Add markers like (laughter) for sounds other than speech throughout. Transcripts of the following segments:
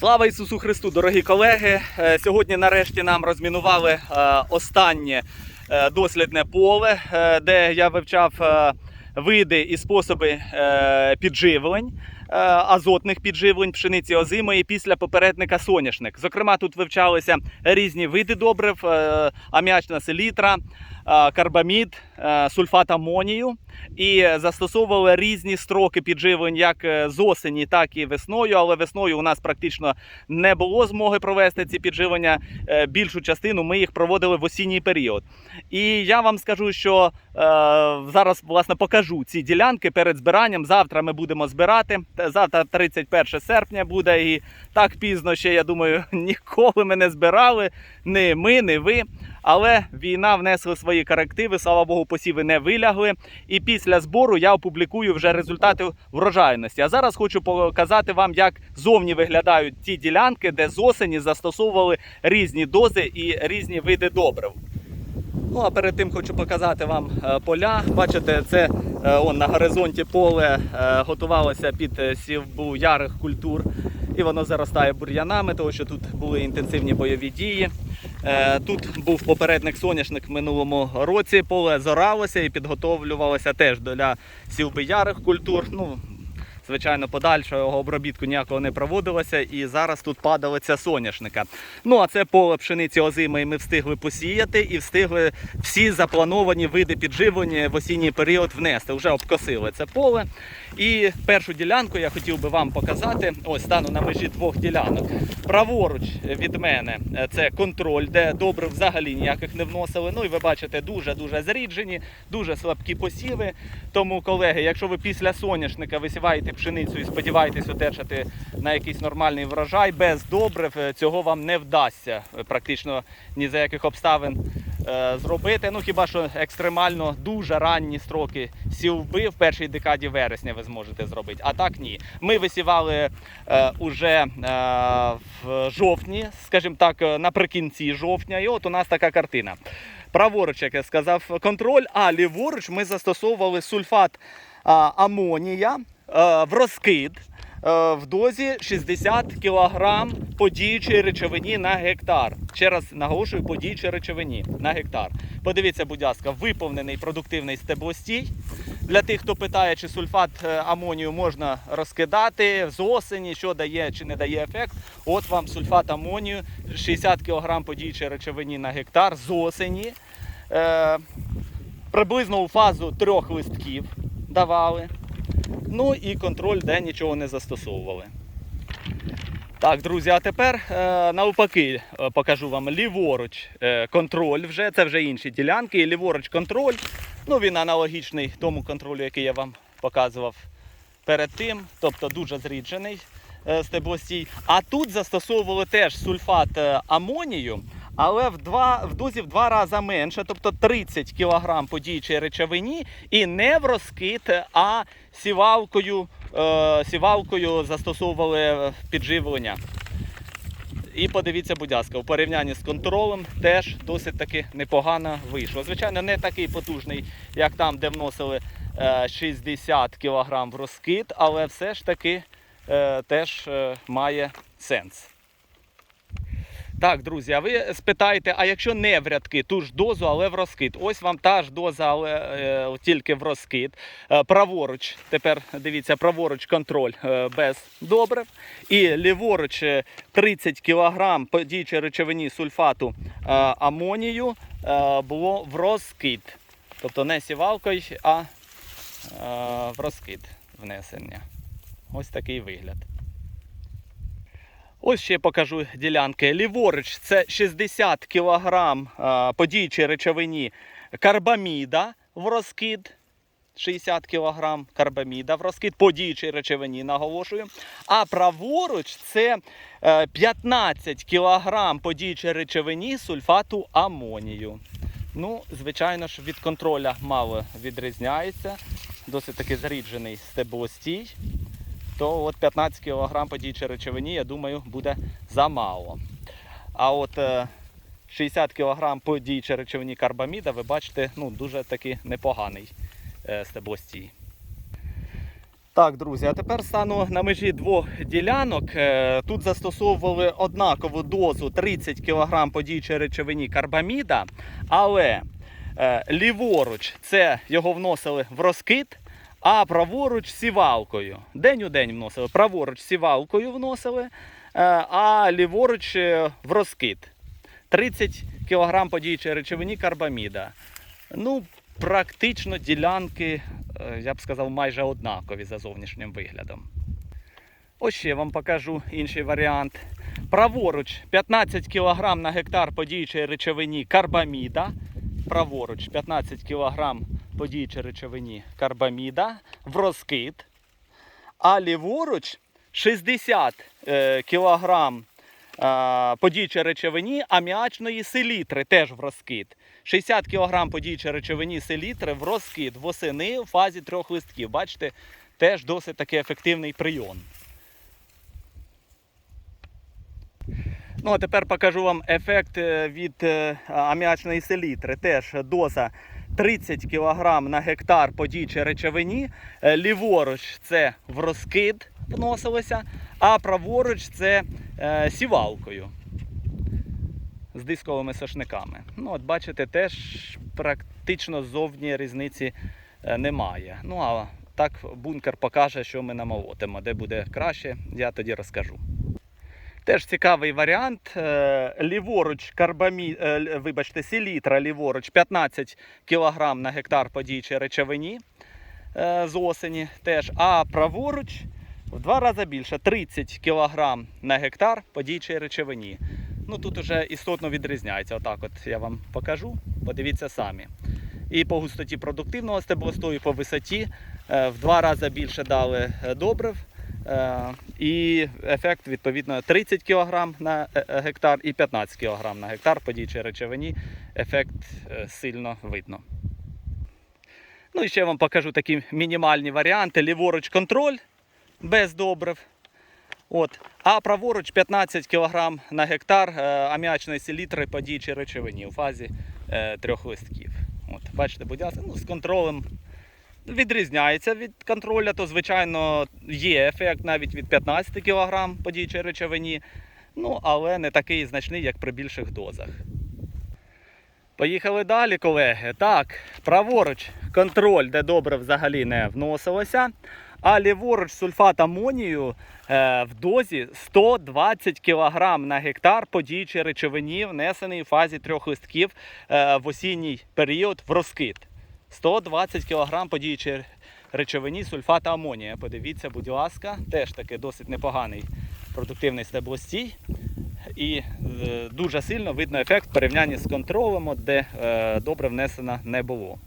Слава Ісусу Христу, дорогі колеги! Е, Сьогодні нарешті нам розмінували е, останнє е, дослідне поле, де я вивчав види і способи підживлень. Азотних підживлень пшениці озимої після попередника соняшник. Зокрема, тут вивчалися різні види добрив: ам'ячна селітра, карбамід, е, сульфат амонію і застосовували різні строки підживлень як е, з осені, так і весною. Але весною у нас практично не було змоги провести ці підживлення. Е, Більшу частину ми їх проводили в осінній період. І я вам скажу, що е, зараз власне покажу ці ділянки перед збиранням. Завтра ми будемо збирати. Завтра 31 серпня буде. І так пізно ще я думаю, (laughs) ніколи ми не збирали. Ні ми, ні ви. Але війна внесла свої корективи. Слава Богу, посіви не вилягли. І після збору я опублікую вже результати врожайності. А зараз хочу показати вам, як зовні виглядають ті ділянки, де з осені застосовували різні дози і різні види добрив. Ну а перед тим хочу показати вам е, поля. Бачите, це е, он, на горизонті поле е, готувалося під сівбу ярих культур, і воно заростає бур'янами, тому що тут були інтенсивні бойові дії. Е, Тут був попередник соняшник в минулому році. Поле зоралося і підготовлювалося теж для сівби ярих культур. Ну, Звичайно, подальшого обробітку ніякого не проводилося, і зараз тут падалиця соняшника. Ну а це поле пшениці озимої ми встигли посіяти і встигли всі заплановані види підживлення в осінній період внести. Вже обкосили це поле. І першу ділянку я хотів би вам показати. Ось стану на межі двох ділянок. Праворуч від мене е, це контроль, де добре взагалі ніяких не вносили. Ну і ви бачите, дуже дуже зріджені, дуже слабкі посіви. Тому, колеги, якщо ви після соняшника висіваєте пшеницю і сподіваєтесь одержати на якийсь нормальний врожай, без добрив е, цього вам не вдасться е, практично ні за яких обставин е, зробити. Ну хіба що екстремально дуже ранні строки сівби в першій декаді вересня ви зможете зробити. А так ні. Ми висівали е, уже е, в жовтні, скажімо так, наприкінці жовтня, і от у нас така картина. Праворуч, як я сказав, контроль, а ліворуч ми застосовували сульфат а, амонія в розкид е, в дозі 60 кг по діючій речовині на гектар. Ще раз наголошую, по діючій речовині на гектар. Подивіться, будь ласка, виповнений продуктивний стеблостій. Для тих, хто питає, чи сульфат е, амонію можна розкидати з осені, що дає чи не дає ефект. От вам сульфат амонію, 60 кг по діючій речовині на гектар з осені. Е, приблизно у фазу трьох листків давали. Ну і контроль, де нічого не застосовували. Так, друзі, а тепер е, навпаки е, покажу вам ліворуч е, контроль вже. Це вже інші ділянки. І ліворуч контроль. Ну, він аналогічний тому контролю, який я вам показував перед тим. Тобто дуже зріджений стеблостій. А тут застосовували теж сульфат амонію, але в, два, в дозі в два рази менше, тобто 30 кг по діючій речовині, і не в розкид, а сівалкою, е, сівалкою застосовували підживлення. І подивіться, будь ласка, у порівнянні з контролем теж досить таки непогано вийшло. Звичайно, не такий потужний, як там, де вносили е, 60 кг в розкид, але все ж таки е, теж е, має сенс. Так, друзі, а ви спитаєте, а якщо не в рядки, ту ж дозу, але в розкид. Ось вам та ж доза, але е, тільки в розкид. Е, праворуч, тепер дивіться, праворуч контроль е, без добрив. І ліворуч е, 30 кг по речовині сульфату е, амонію е, було в розкид. Тобто не сівалкою, а е, в розкид внесення. Ось такий вигляд. Ось ще покажу ділянки. Ліворуч це 60 кг по речовині карбаміда в розкид. 60 кг карбаміда в розкид по діючій речовині, наголошую. А праворуч це е, 15 кг по діючій речовині сульфату амонію. Ну, звичайно ж, від контроля мало відрізняється. Досить таки зріджений стеблостій то от 15 кг по діючій речовині, я думаю, буде замало. А от е, 60 кг по діючій речовині карбаміда, ви бачите, ну, дуже таки непоганий е, стеблостій. Так, друзі, а тепер стану на межі двох ділянок. Е, Тут застосовували однакову дозу 30 кг по речовині карбаміда, але е, ліворуч це його вносили в розкид, а праворуч сівалкою. День у день вносили. Праворуч сівалкою вносили, е, а ліворуч е, в розкид. 30 кг по діючій речовині карбаміда. Ну, практично ділянки, е, я б сказав, майже однакові за зовнішнім виглядом. Ось ще вам покажу інший варіант. Праворуч 15 кг на гектар по діючій речовині карбаміда. Праворуч 15 кг по речовині карбаміда в розкид. А ліворуч 60 е, кг е, по діючій речовині аміачної селітри теж в розкид. 60 кг по діючій речовині селітри в розкид восени в фазі трьох листків. Бачите, теж досить таки ефективний прийом. Ну, а тепер покажу вам ефект е, від аміачної селітри. Теж доза 30 кг на гектар по діючій речовині. Е, Ліворуч це в розкид вносилося, а праворуч це е, сівалкою з дисковими сошниками. Ну, от бачите, теж практично зовні різниці е, немає. Ну а так бункер покаже, що ми намолотимо. Де буде краще, я тоді розкажу. Теж цікавий варіант. Е, Ліворуч карбамі, е, вибачте, селітра ліворуч 15 кг на гектар по діючій речовині е, з осені теж. А праворуч в два рази більше 30 кг на гектар по діючій речовині. Ну тут уже істотно відрізняється. Отак от я вам покажу. Подивіться самі. І по густоті продуктивного стеблостою, і по висоті в два рази більше дали добрив. Е, І ефект відповідно 30 кг на е, е, гектар і 15 кг на гектар по діючій речовині. Ефект сильно видно. Ну і ще вам покажу такі мінімальні варіанти. Ліворуч контроль без добрив. От. А праворуч 15 кг на гектар аміачної селітри по діючій речовині у фазі трьох листків. От, бачите, будь ласка, ну, з контролем відрізняється від контроля, то звичайно є ефект навіть від 15 кг по речовині, ну, але не такий значний, як при більших дозах. Поїхали далі, колеги. Так, праворуч контроль, де добре взагалі не вносилося. А ліворуч сульфат амонію е, в дозі 120 кг на гектар по речовині, внесений в фазі трьох листків е, в осінній період в розкид. 120 кг по діючій речовині сульфата амонія. Подивіться, будь ласка, теж таки досить непоганий продуктивний стеблостій. І е, дуже сильно видно ефект в порівнянні з контролем, де е, добре внесено не було.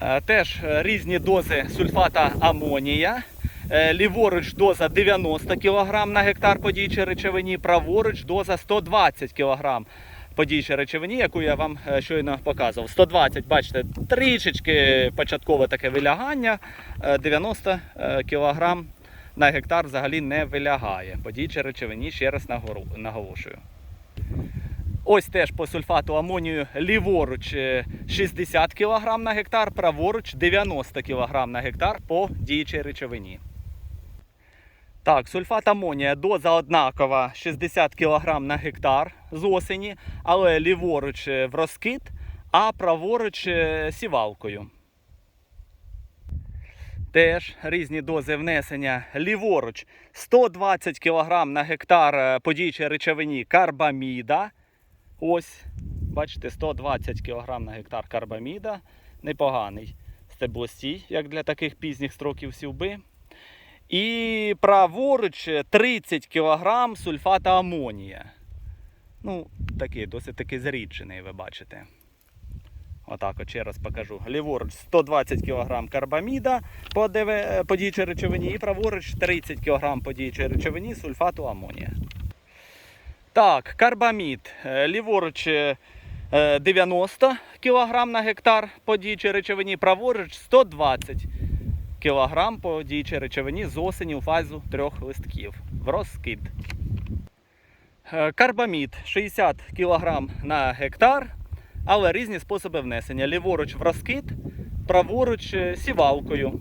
Е, Теж е, різні дози сульфата амонія. Е, Ліворуч доза 90 кг на гектар по діючій речовині, праворуч доза 120 кг по діючій речовині, яку я вам е, щойно показував. 120, бачите, трішечки початкове таке вилягання, е, 90 кг на гектар взагалі не вилягає. По діючій речовині, ще раз наголошую. Ось теж по сульфату амонію ліворуч е, 60 кг на гектар, праворуч 90 кг на гектар по діючій речовині. Так, сульфат амонія доза однакова 60 кг на гектар з осені, але ліворуч е, в розкид, а праворуч е, сівалкою. Теж різні дози внесення ліворуч 120 кг на гектар е, по діючій речовині карбаміда. Ось, бачите, 120 кг на гектар карбаміда. Непоганий стеблостій, як для таких пізніх строків сівби. І праворуч 30 кг сульфата амонія. Ну, такий досить таки зріджений, ви бачите. Отак от ще раз покажу. Ліворуч 120 кг карбаміда по, діючій речовині і праворуч 30 кг по діючій речовині сульфату амонія. Так, карбамід. Е, Ліворуч е, е, 90 кг на гектар по діючій речовині, праворуч 120 кг по діючій речовині з осені у фазу трьох листків. В розкид. Е, Карбамід 60 кг на гектар, але різні способи внесення. Ліворуч в розкид, праворуч е, сівалкою.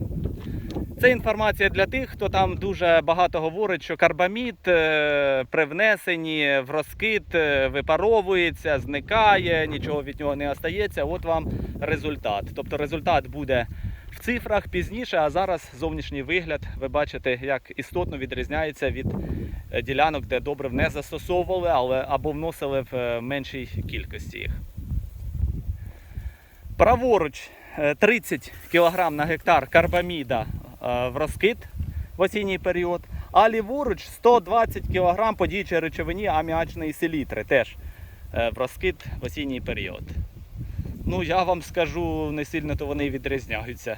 Це інформація для тих, хто там дуже багато говорить, що карбамід е, при внесенні в розкид випаровується, зникає, нічого від нього не остається. От вам результат. Тобто результат буде в цифрах пізніше, а зараз зовнішній вигляд ви бачите, як істотно відрізняється від е, ділянок, де добрив не застосовували, але або вносили в е, меншій кількості їх. Праворуч е, 30 кг на гектар карбаміда е, в розкид в осінній період, а ліворуч 120 кг по речовині аміачної селітри теж е, в розкид в осінній період. Ну, я вам скажу, не сильно то вони відрізняються.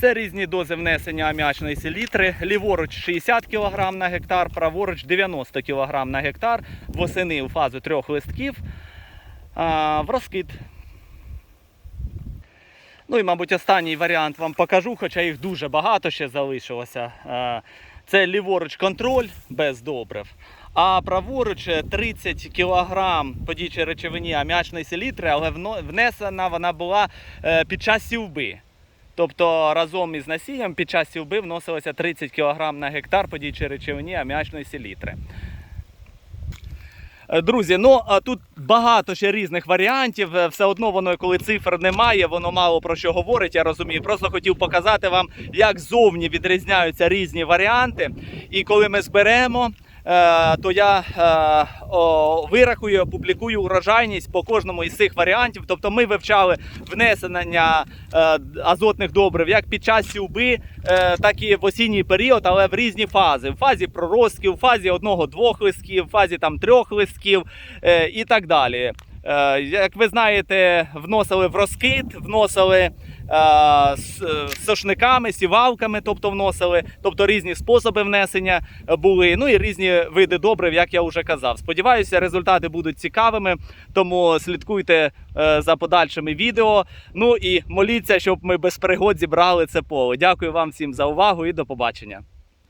Це різні дози внесення аміачної селітри. Ліворуч 60 кг на гектар, праворуч 90 кг на гектар. Восени у фазу трьох листків. А, в розкид. Ну і, мабуть, останній варіант вам покажу, хоча їх дуже багато ще залишилося. Це ліворуч контроль без добрив. А праворуч е, 30 кг по діючій речовині аміачної селітри, але внесена вона була е, під час сівби. Тобто разом із насінням під час сівби вносилося 30 кг на гектар по діючій речовині аміачної селітри. Е, Друзі, ну а тут багато ще різних варіантів. Е, Все одно воно, коли цифр немає, воно мало про що говорить. Я розумію. Просто хотів показати вам, як зовні відрізняються різні варіанти. І коли ми зберемо, то я е, вирахую, опублікую урожайність по кожному із цих варіантів. Тобто ми вивчали внесення е, азотних добрив як під час сівби, е, так і в осінній період, але в різні фази. В фазі проростків, в фазі одного-двох листків, в фазі там трьох листків е, і так далі. Е, Як ви знаєте, вносили в розкид, вносили е, е, сошниками, сівалками, тобто вносили, тобто різні способи внесення були. Ну і різні види добрив, як я вже казав. Сподіваюся, результати будуть цікавими, тому слідкуйте за подальшими відео. Ну і моліться, щоб ми без пригод зібрали це поле. Дякую вам всім за увагу і до побачення.